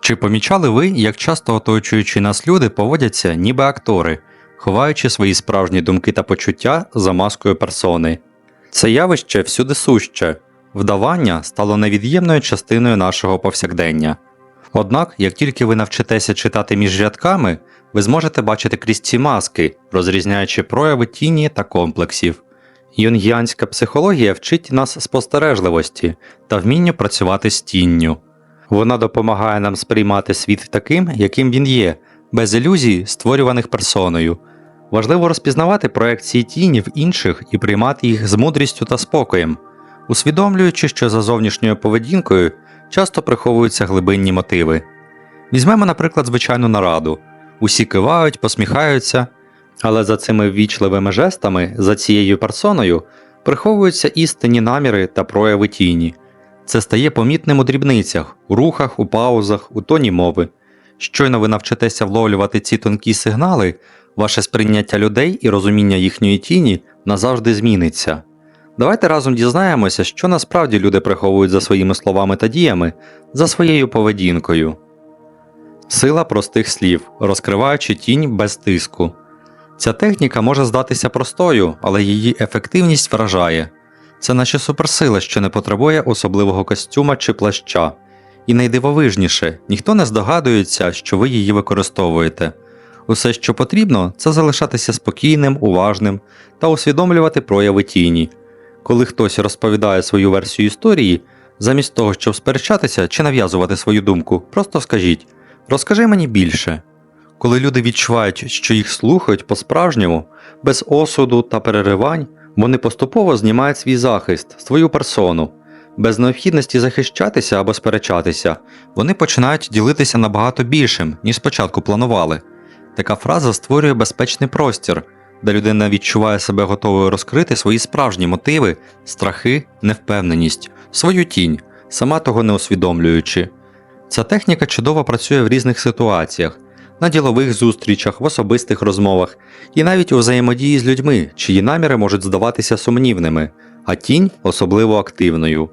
Чи помічали ви, як часто оточуючи нас люди поводяться ніби актори, ховаючи свої справжні думки та почуття за маскою персони? Це явище всюди суще, вдавання стало невід'ємною частиною нашого повсякдення. Однак, як тільки ви навчитеся читати між рядками, ви зможете бачити крізь ці маски, розрізняючи прояви тіні та комплексів. Юнгіанська психологія вчить нас спостережливості та вмінню працювати з тінню. Вона допомагає нам сприймати світ таким, яким він є, без ілюзій, створюваних персоною. Важливо розпізнавати проекції тіні в інших і приймати їх з мудрістю та спокоєм, усвідомлюючи, що за зовнішньою поведінкою часто приховуються глибинні мотиви. Візьмемо, наприклад, звичайну нараду. Усі кивають, посміхаються, але за цими ввічливими жестами, за цією персоною, приховуються істинні наміри та прояви тіні. Це стає помітним у дрібницях, у рухах, у паузах, у тоні мови. Щойно ви навчитеся вловлювати ці тонкі сигнали, ваше сприйняття людей і розуміння їхньої тіні назавжди зміниться. Давайте разом дізнаємося, що насправді люди приховують за своїми словами та діями, за своєю поведінкою. Сила простих слів, розкриваючи тінь без тиску. Ця техніка може здатися простою, але її ефективність вражає. Це наче суперсила, що не потребує особливого костюма чи плаща. І найдивовижніше, ніхто не здогадується, що ви її використовуєте. Усе, що потрібно, це залишатися спокійним, уважним та усвідомлювати прояви тіні. Коли хтось розповідає свою версію історії, замість того, щоб сперечатися чи нав'язувати свою думку, просто скажіть розкажи мені більше. Коли люди відчувають, що їх слухають по-справжньому, без осуду та переривань, вони поступово знімають свій захист, свою персону. Без необхідності захищатися або сперечатися, вони починають ділитися набагато більшим, ніж спочатку планували. Така фраза створює безпечний простір, де людина відчуває себе готовою розкрити свої справжні мотиви, страхи, невпевненість, свою тінь, сама того не усвідомлюючи. Ця техніка чудово працює в різних ситуаціях, на ділових зустрічах, в особистих розмовах і навіть у взаємодії з людьми, чиї наміри можуть здаватися сумнівними, а тінь особливо активною.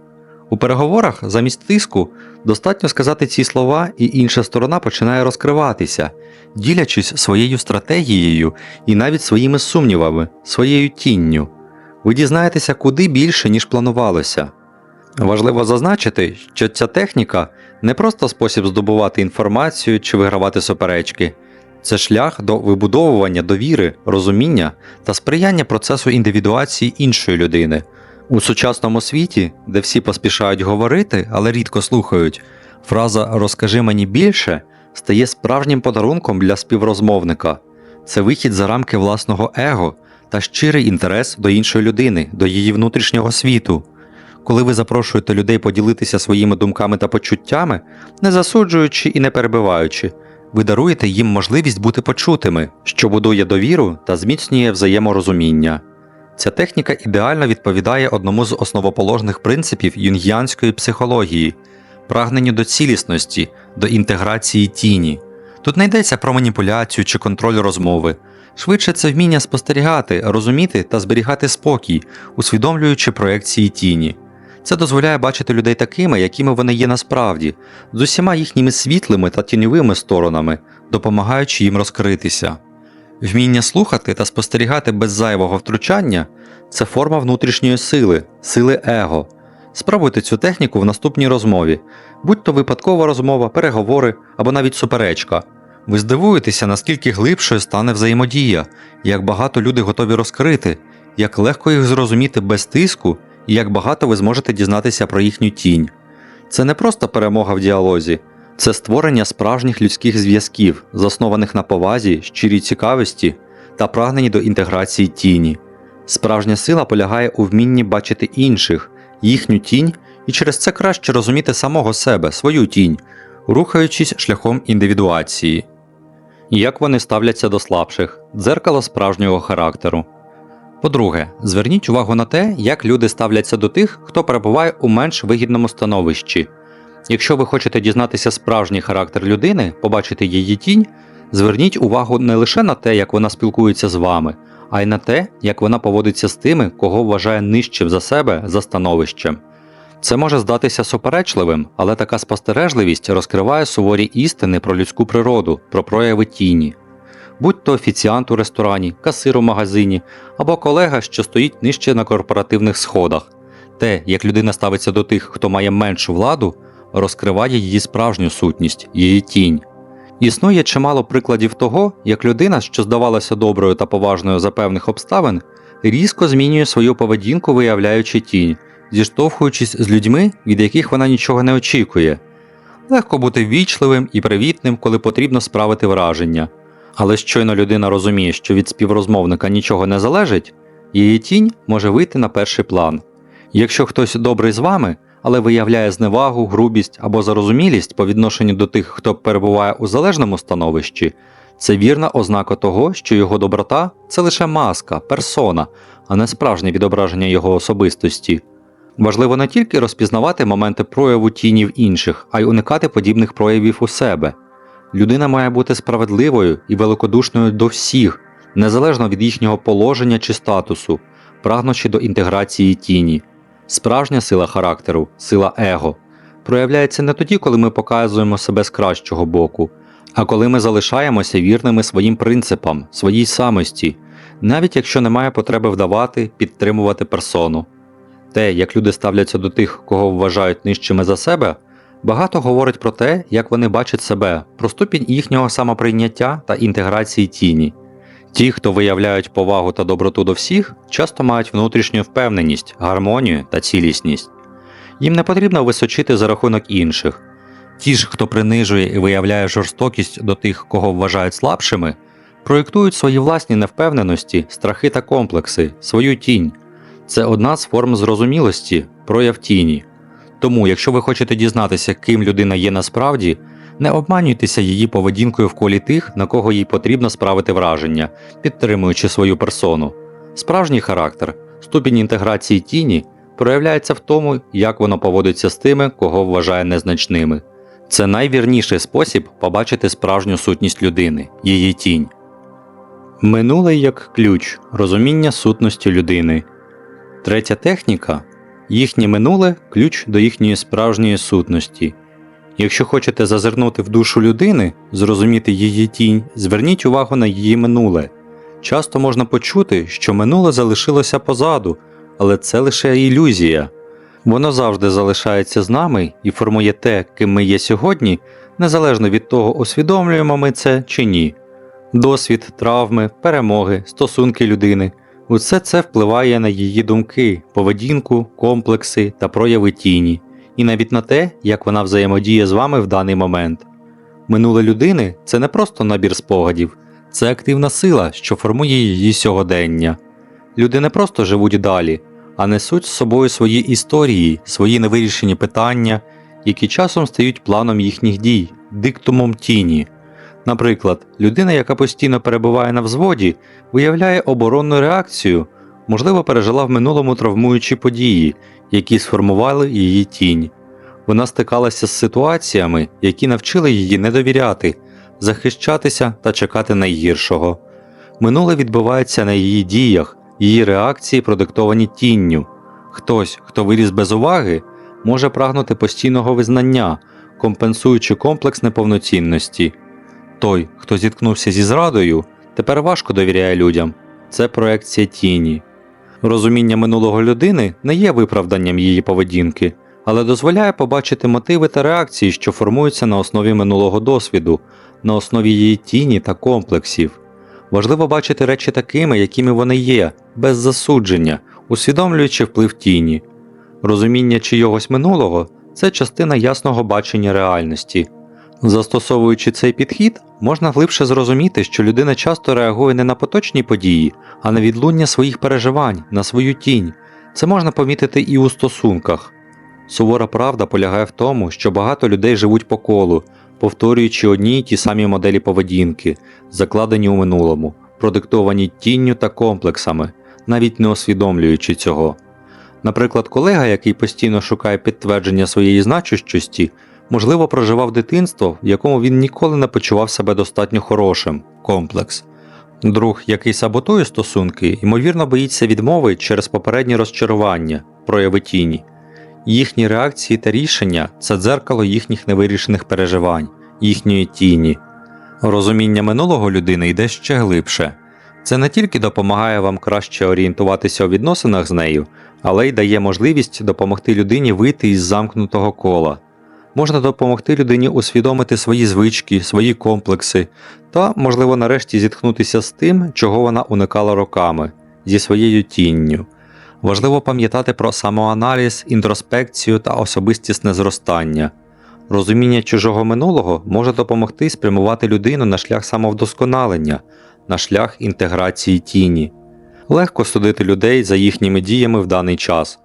У переговорах замість тиску достатньо сказати ці слова, і інша сторона починає розкриватися, ділячись своєю стратегією і навіть своїми сумнівами, своєю тінню. Ви дізнаєтеся куди більше, ніж планувалося. Важливо зазначити, що ця техніка не просто спосіб здобувати інформацію чи вигравати суперечки, це шлях до вибудовування довіри, розуміння та сприяння процесу індивідуації іншої людини. У сучасному світі, де всі поспішають говорити, але рідко слухають, фраза Розкажи мені більше стає справжнім подарунком для співрозмовника. Це вихід за рамки власного его та щирий інтерес до іншої людини, до її внутрішнього світу. Коли ви запрошуєте людей поділитися своїми думками та почуттями, не засуджуючи і не перебиваючи, ви даруєте їм можливість бути почутими, що будує довіру та зміцнює взаєморозуміння. Ця техніка ідеально відповідає одному з основоположних принципів юнгіанської психології прагненню до цілісності, до інтеграції тіні. Тут не йдеться про маніпуляцію чи контроль розмови. Швидше це вміння спостерігати, розуміти та зберігати спокій, усвідомлюючи проекції тіні. Це дозволяє бачити людей такими, якими вони є насправді, з усіма їхніми світлими та тіньовими сторонами, допомагаючи їм розкритися. Вміння слухати та спостерігати без зайвого втручання це форма внутрішньої сили, сили его. Спробуйте цю техніку в наступній розмові, будь то випадкова розмова, переговори або навіть суперечка. Ви здивуєтеся, наскільки глибшою стане взаємодія, як багато люди готові розкрити, як легко їх зрозуміти без тиску і як багато ви зможете дізнатися про їхню тінь. Це не просто перемога в діалозі, це створення справжніх людських зв'язків, заснованих на повазі, щирій цікавості та прагненні до інтеграції тіні. Справжня сила полягає у вмінні бачити інших, їхню тінь і через це краще розуміти самого себе, свою тінь, рухаючись шляхом індивідуації. Як вони ставляться до слабших, дзеркало справжнього характеру. По-друге, зверніть увагу на те, як люди ставляться до тих, хто перебуває у менш вигідному становищі. Якщо ви хочете дізнатися справжній характер людини, побачити її тінь, зверніть увагу не лише на те, як вона спілкується з вами, а й на те, як вона поводиться з тими, кого вважає нижчим за себе за становищем. Це може здатися суперечливим, але така спостережливість розкриває суворі істини про людську природу, про прояви тіні. Будь то офіціант у ресторані, касир у магазині або колега, що стоїть нижче на корпоративних сходах. Те, як людина ставиться до тих, хто має меншу владу, розкриває її справжню сутність, її тінь. Існує чимало прикладів того, як людина, що здавалася доброю та поважною за певних обставин, різко змінює свою поведінку, виявляючи тінь, зіштовхуючись з людьми, від яких вона нічого не очікує. Легко бути ввічливим і привітним, коли потрібно справити враження. Але щойно людина розуміє, що від співрозмовника нічого не залежить, її тінь може вийти на перший план. Якщо хтось добрий з вами, але виявляє зневагу, грубість або зарозумілість по відношенню до тих, хто перебуває у залежному становищі, це вірна ознака того, що його доброта це лише маска, персона, а не справжнє відображення його особистості. Важливо не тільки розпізнавати моменти прояву тіні в інших, а й уникати подібних проявів у себе. Людина має бути справедливою і великодушною до всіх, незалежно від їхнього положення чи статусу, прагнучи до інтеграції тіні. Справжня сила характеру, сила его, проявляється не тоді, коли ми показуємо себе з кращого боку, а коли ми залишаємося вірними своїм принципам, своїй самості, навіть якщо немає потреби вдавати, підтримувати персону. Те, як люди ставляться до тих, кого вважають нижчими за себе, багато говорить про те, як вони бачать себе, про ступінь їхнього самоприйняття та інтеграції тіні. Ті, хто виявляють повагу та доброту до всіх, часто мають внутрішню впевненість, гармонію та цілісність. Їм не потрібно височити за рахунок інших. Ті ж, хто принижує і виявляє жорстокість до тих, кого вважають слабшими, проєктують свої власні невпевненості, страхи та комплекси, свою тінь. Це одна з форм зрозумілості, прояв тіні. Тому, якщо ви хочете дізнатися, ким людина є насправді, не обманюйтеся її поведінкою в колі тих, на кого їй потрібно справити враження, підтримуючи свою персону. Справжній характер, ступінь інтеграції тіні проявляється в тому, як воно поводиться з тими, кого вважає незначними. Це найвірніший спосіб побачити справжню сутність людини, її тінь. Минуле як ключ розуміння сутності людини. Третя техніка їхнє минуле ключ до їхньої справжньої сутності. Якщо хочете зазирнути в душу людини, зрозуміти її тінь, зверніть увагу на її минуле. Часто можна почути, що минуле залишилося позаду, але це лише ілюзія. Воно завжди залишається з нами і формує те, ким ми є сьогодні, незалежно від того, усвідомлюємо ми це чи ні. Досвід, травми, перемоги, стосунки людини усе це впливає на її думки, поведінку, комплекси та прояви тіні і навіть на те, як вона взаємодіє з вами в даний момент. Минуле людини це не просто набір спогадів, це активна сила, що формує її сьогодення. Люди не просто живуть далі, а несуть з собою свої історії, свої невирішені питання, які часом стають планом їхніх дій, диктумом тіні. Наприклад, людина, яка постійно перебуває на взводі, виявляє оборонну реакцію, можливо, пережила в минулому травмуючі події, які сформували її тінь. Вона стикалася з ситуаціями, які навчили її не довіряти, захищатися та чекати найгіршого. Минуле відбувається на її діях, її реакції продиктовані тінню. Хтось, хто виріс без уваги, може прагнути постійного визнання, компенсуючи комплекс неповноцінності. Той, хто зіткнувся зі зрадою, тепер важко довіряє людям. Це проекція тіні. Розуміння минулого людини не є виправданням її поведінки, але дозволяє побачити мотиви та реакції, що формуються на основі минулого досвіду, на основі її тіні та комплексів. Важливо бачити речі такими, якими вони є, без засудження, усвідомлюючи вплив тіні. Розуміння чийогось минулого це частина ясного бачення реальності. Застосовуючи цей підхід, можна глибше зрозуміти, що людина часто реагує не на поточні події, а на відлуння своїх переживань, на свою тінь. Це можна помітити і у стосунках. Сувора правда полягає в тому, що багато людей живуть по колу, повторюючи одні й ті самі моделі поведінки, закладені у минулому, продиктовані тінню та комплексами, навіть не усвідомлюючи цього. Наприклад, колега, який постійно шукає підтвердження своєї значущості, можливо, проживав дитинство, в якому він ніколи не почував себе достатньо хорошим комплекс. Друг, який саботує стосунки, ймовірно, боїться відмови через попередні розчарування, прояви тіні. Їхні реакції та рішення це дзеркало їхніх невирішених переживань, їхньої тіні. Розуміння минулого людини йде ще глибше. Це не тільки допомагає вам краще орієнтуватися у відносинах з нею, але й дає можливість допомогти людині вийти із замкнутого кола. Можна допомогти людині усвідомити свої звички, свої комплекси та, можливо, нарешті зіткнутися з тим, чого вона уникала роками, зі своєю тінню. Важливо пам'ятати про самоаналіз, інтроспекцію та особистісне зростання. Розуміння чужого минулого може допомогти спрямувати людину на шлях самовдосконалення, на шлях інтеграції тіні. Легко судити людей за їхніми діями в даний час.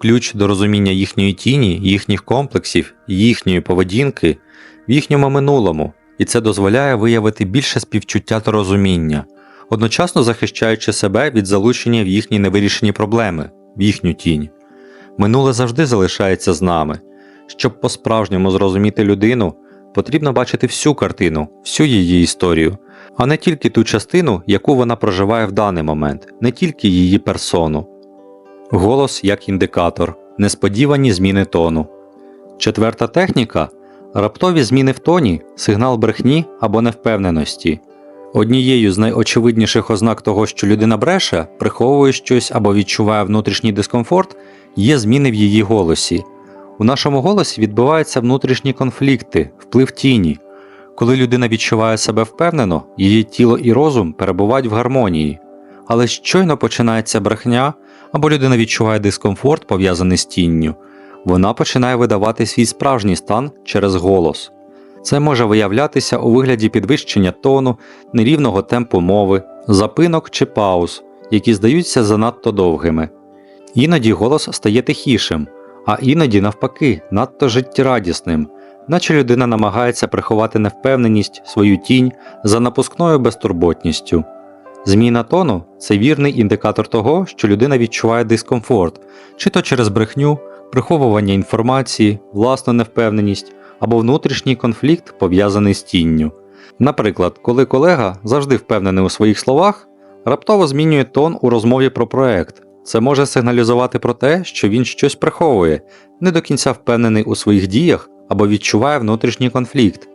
Ключ до розуміння їхньої тіні, їхніх комплексів, їхньої поведінки в їхньому минулому, і це дозволяє виявити більше співчуття та розуміння, одночасно захищаючи себе від залучення в їхні невирішені проблеми, в їхню тінь. Минуле завжди залишається з нами. Щоб по-справжньому зрозуміти людину, потрібно бачити всю картину, всю її історію, а не тільки ту частину, яку вона проживає в даний момент, не тільки її персону. Голос як індикатор, несподівані зміни тону. Четверта техніка раптові зміни в тоні, сигнал брехні або невпевненості. Однією з найочевидніших ознак того, що людина бреше, приховує щось або відчуває внутрішній дискомфорт, є зміни в її голосі. У нашому голосі відбуваються внутрішні конфлікти, вплив тіні. Коли людина відчуває себе впевнено, її тіло і розум перебувають в гармонії. Але щойно починається брехня, або людина відчуває дискомфорт, пов'язаний з тінню, вона починає видавати свій справжній стан через голос. Це може виявлятися у вигляді підвищення тону, нерівного темпу мови, запинок чи пауз, які здаються занадто довгими. Іноді голос стає тихішим, а іноді, навпаки, надто життєрадісним, наче людина намагається приховати невпевненість, свою тінь за напускною безтурботністю. Зміна тону це вірний індикатор того, що людина відчуває дискомфорт, чи то через брехню, приховування інформації, власну невпевненість або внутрішній конфлікт, пов'язаний з тінню. Наприклад, коли колега завжди впевнений у своїх словах, раптово змінює тон у розмові про проект. Це може сигналізувати про те, що він щось приховує, не до кінця впевнений у своїх діях або відчуває внутрішній конфлікт.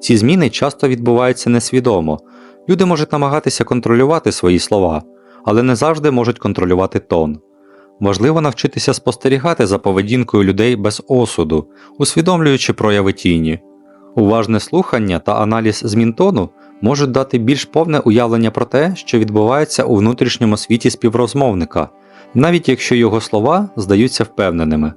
Ці зміни часто відбуваються несвідомо. Люди можуть намагатися контролювати свої слова, але не завжди можуть контролювати тон. Важливо навчитися спостерігати за поведінкою людей без осуду, усвідомлюючи прояви тіні. Уважне слухання та аналіз змін тону можуть дати більш повне уявлення про те, що відбувається у внутрішньому світі співрозмовника, навіть якщо його слова здаються впевненими.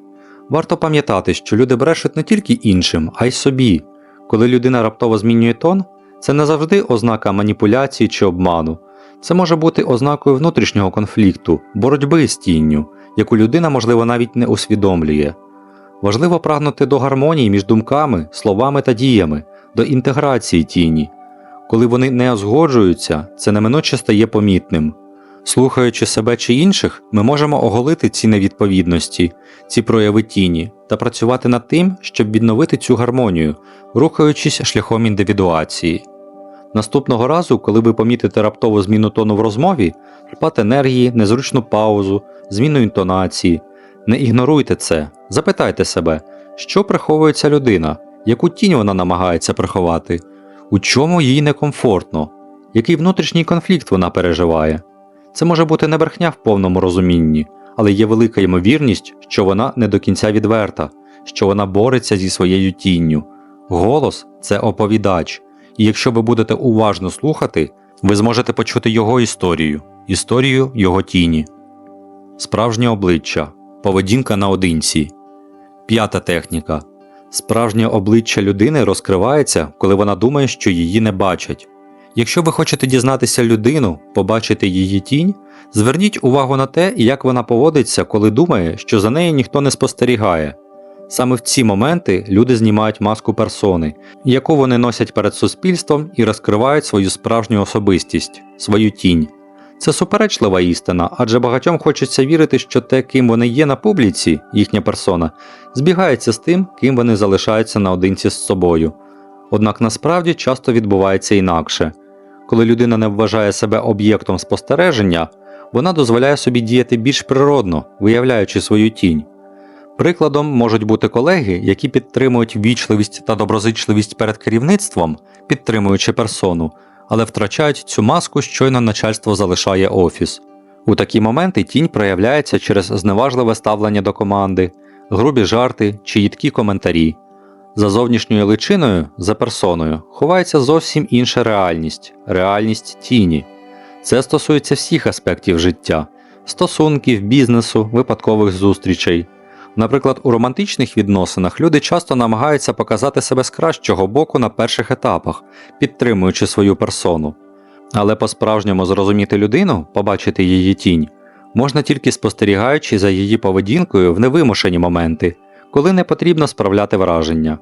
Варто пам'ятати, що люди брешуть не тільки іншим, а й собі. Коли людина раптово змінює тон, це не завжди ознака маніпуляції чи обману. Це може бути ознакою внутрішнього конфлікту, боротьби з тінню, яку людина, можливо, навіть не усвідомлює. Важливо прагнути до гармонії між думками, словами та діями, до інтеграції тіні. Коли вони не узгоджуються, це неминуче стає помітним. Слухаючи себе чи інших, ми можемо оголити ці невідповідності, ці прояви тіні та працювати над тим, щоб відновити цю гармонію, рухаючись шляхом індивідуації. Наступного разу, коли ви помітите раптову зміну тону в розмові, спад енергії, незручну паузу, зміну інтонації, не ігноруйте це, запитайте себе, що приховує ця людина, яку тінь вона намагається приховати, у чому їй некомфортно, який внутрішній конфлікт вона переживає. Це може бути не брехня в повному розумінні, але є велика ймовірність, що вона не до кінця відверта, що вона бореться зі своєю тінню. Голос це оповідач, і якщо ви будете уважно слухати, ви зможете почути його історію, історію його тіні. Справжнє обличчя, поведінка наодинці. П'ята техніка. Справжнє обличчя людини розкривається, коли вона думає, що її не бачать. Якщо ви хочете дізнатися людину, побачити її тінь, зверніть увагу на те, як вона поводиться, коли думає, що за нею ніхто не спостерігає. Саме в ці моменти люди знімають маску персони, яку вони носять перед суспільством і розкривають свою справжню особистість, свою тінь. Це суперечлива істина, адже багатьом хочеться вірити, що те, ким вони є на публіці, їхня персона, збігається з тим, ким вони залишаються наодинці з собою. Однак насправді часто відбувається інакше. Коли людина не вважає себе об'єктом спостереження, вона дозволяє собі діяти більш природно, виявляючи свою тінь. Прикладом можуть бути колеги, які підтримують ввічливість та доброзичливість перед керівництвом, підтримуючи персону, але втрачають цю маску, щойно начальство залишає офіс. У такі моменти тінь проявляється через зневажливе ставлення до команди, грубі жарти чи їдкі коментарі. За зовнішньою личиною, за персоною, ховається зовсім інша реальність реальність тіні. Це стосується всіх аспектів життя стосунків, бізнесу, випадкових зустрічей. Наприклад, у романтичних відносинах люди часто намагаються показати себе з кращого боку на перших етапах, підтримуючи свою персону. Але по-справжньому зрозуміти людину, побачити її тінь, можна тільки спостерігаючи за її поведінкою в невимушені моменти, коли не потрібно справляти враження.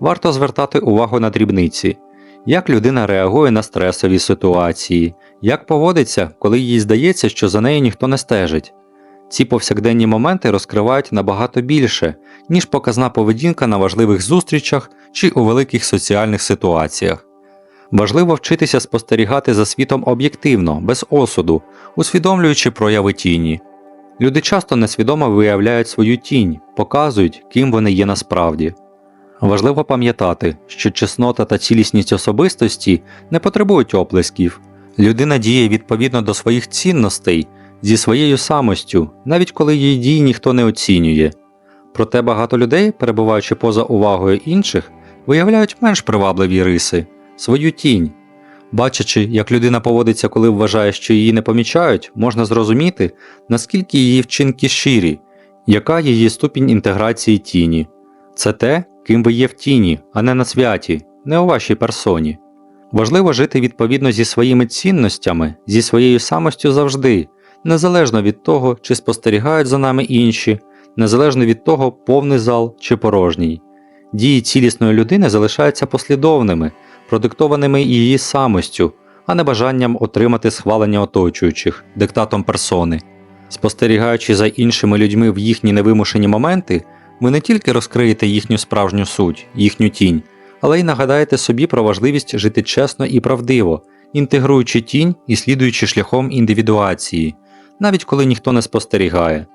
Варто звертати увагу на дрібниці, як людина реагує на стресові ситуації, як поводиться, коли їй здається, що за нею ніхто не стежить. Ці повсякденні моменти розкривають набагато більше, ніж показна поведінка на важливих зустрічах чи у великих соціальних ситуаціях. Важливо вчитися спостерігати за світом об'єктивно, без осуду, усвідомлюючи прояви тіні. Люди часто несвідомо виявляють свою тінь, показують, ким вони є насправді. Важливо пам'ятати, що чеснота та цілісність особистості не потребують оплесків. Людина діє відповідно до своїх цінностей зі своєю самостю, навіть коли її дії ніхто не оцінює. Проте багато людей, перебуваючи поза увагою інших, виявляють менш привабливі риси, свою тінь. Бачачи, як людина поводиться, коли вважає, що її не помічають, можна зрозуміти, наскільки її вчинки щирі, яка її ступінь інтеграції тіні. Це те, ким ви є в тіні, а не на святі, не у вашій персоні. Важливо жити відповідно зі своїми цінностями, зі своєю самостю завжди, незалежно від того, чи спостерігають за нами інші, незалежно від того, повний зал чи порожній. Дії цілісної людини залишаються послідовними, продиктованими її самостю, а не бажанням отримати схвалення оточуючих, диктатом персони. Спостерігаючи за іншими людьми в їхні невимушені моменти, ви не тільки розкриєте їхню справжню суть, їхню тінь, але й нагадаєте собі про важливість жити чесно і правдиво, інтегруючи тінь і слідуючи шляхом індивідуації, навіть коли ніхто не спостерігає.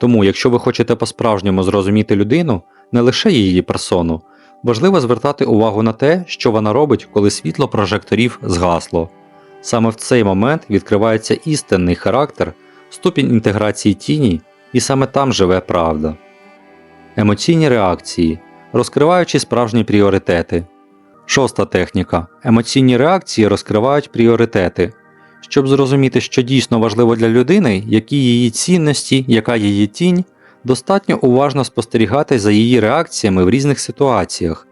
Тому, якщо ви хочете по-справжньому зрозуміти людину, не лише її персону, важливо звертати увагу на те, що вона робить, коли світло прожекторів згасло. Саме в цей момент відкривається істинний характер, ступінь інтеграції тіні, і саме там живе правда. Емоційні реакції, розкриваючи справжні пріоритети. Шоста техніка. Емоційні реакції розкривають пріоритети. Щоб зрозуміти, що дійсно важливо для людини, які її цінності, яка її тінь, достатньо уважно спостерігати за її реакціями в різних ситуаціях.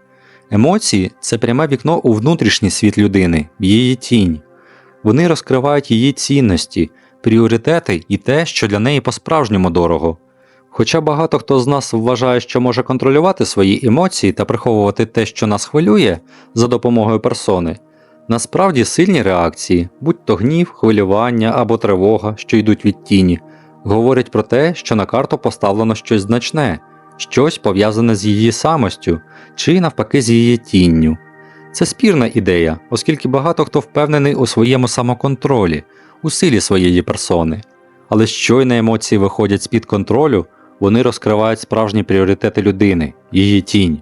Емоції це пряме вікно у внутрішній світ людини, в її тінь. Вони розкривають її цінності, пріоритети і те, що для неї по-справжньому дорого. Хоча багато хто з нас вважає, що може контролювати свої емоції та приховувати те, що нас хвилює, за допомогою персони, насправді сильні реакції, будь то гнів, хвилювання або тривога, що йдуть від тіні, говорять про те, що на карту поставлено щось значне, щось пов'язане з її самостю чи навпаки з її тінню. Це спірна ідея, оскільки багато хто впевнений у своєму самоконтролі, у силі своєї персони. Але щойно емоції виходять з-під контролю, вони розкривають справжні пріоритети людини, її тінь.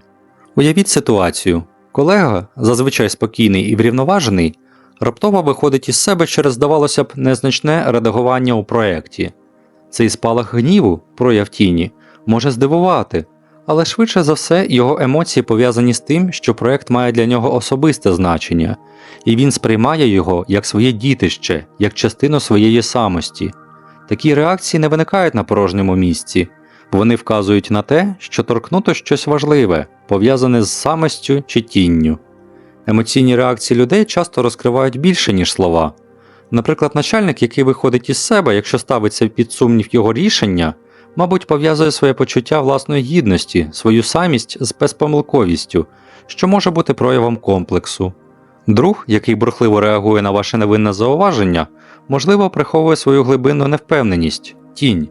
Уявіть ситуацію: колега, зазвичай спокійний і врівноважений, раптово виходить із себе через, здавалося б, незначне редагування у проєкті. Цей спалах гніву, прояв тіні, може здивувати, але швидше за все його емоції пов'язані з тим, що проєкт має для нього особисте значення, і він сприймає його як своє дітище, як частину своєї самості. Такі реакції не виникають на порожньому місці. Вони вказують на те, що торкнуто щось важливе, пов'язане з самостю чи тінню. Емоційні реакції людей часто розкривають більше, ніж слова. Наприклад, начальник, який виходить із себе, якщо ставиться під сумнів його рішення, мабуть, пов'язує своє почуття власної гідності, свою самість з безпомилковістю, що може бути проявом комплексу. Друг, який бурхливо реагує на ваше невинне зауваження, можливо, приховує свою глибинну невпевненість, тінь.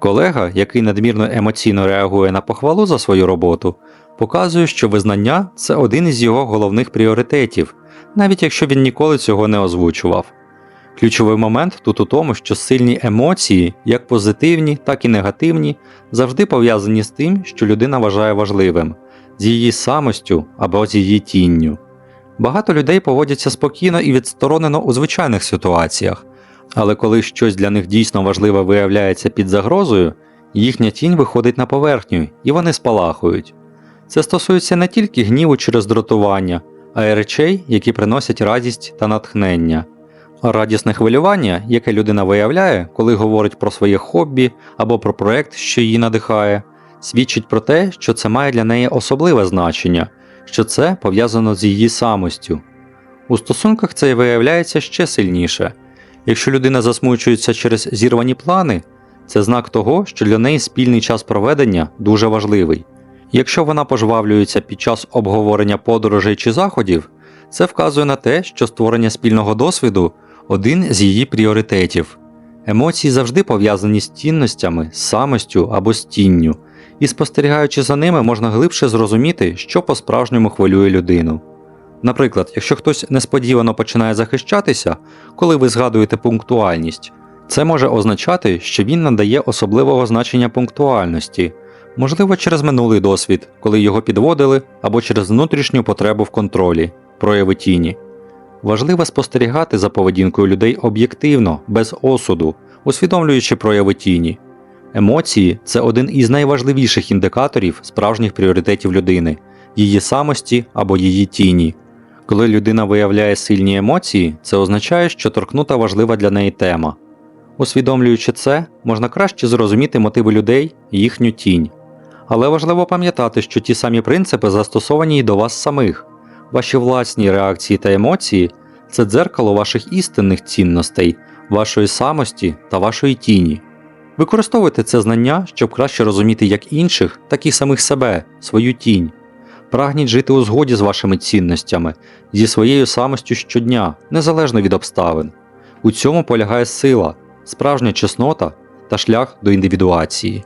Колега, який надмірно емоційно реагує на похвалу за свою роботу, показує, що визнання це один із його головних пріоритетів, навіть якщо він ніколи цього не озвучував. Ключовий момент тут у тому, що сильні емоції, як позитивні, так і негативні, завжди пов'язані з тим, що людина вважає важливим, з її самостю або з її тінню. Багато людей поводяться спокійно і відсторонено у звичайних ситуаціях, але коли щось для них дійсно важливе виявляється під загрозою, їхня тінь виходить на поверхню і вони спалахують. Це стосується не тільки гніву чи роздратування, а й речей, які приносять радість та натхнення. Радісне хвилювання, яке людина виявляє, коли говорить про своє хобі або про проект, що її надихає, свідчить про те, що це має для неї особливе значення, що це пов'язано з її самостю. У стосунках це виявляється ще сильніше. Якщо людина засмучується через зірвані плани, це знак того, що для неї спільний час проведення дуже важливий. Якщо вона пожвавлюється під час обговорення подорожей чи заходів, це вказує на те, що створення спільного досвіду один з її пріоритетів. Емоції завжди пов'язані з цінностями, самостю або з тінню, і спостерігаючи за ними, можна глибше зрозуміти, що по-справжньому хвилює людину. Наприклад, якщо хтось несподівано починає захищатися, коли ви згадуєте пунктуальність, це може означати, що він надає особливого значення пунктуальності, можливо, через минулий досвід, коли його підводили, або через внутрішню потребу в контролі, прояви тіні. Важливо спостерігати за поведінкою людей об'єктивно, без осуду, усвідомлюючи прояви тіні. Емоції це один із найважливіших індикаторів справжніх пріоритетів людини, її самості або її тіні. Коли людина виявляє сильні емоції, це означає, що торкнута важлива для неї тема. Усвідомлюючи це, можна краще зрозуміти мотиви людей і їхню тінь. Але важливо пам'ятати, що ті самі принципи застосовані і до вас самих. Ваші власні реакції та емоції це дзеркало ваших істинних цінностей, вашої самості та вашої тіні. Використовуйте це знання, щоб краще розуміти як інших, так і самих себе, свою тінь. Прагніть жити у згоді з вашими цінностями, зі своєю самостю щодня, незалежно від обставин. У цьому полягає сила, справжня чеснота та шлях до індивідуації.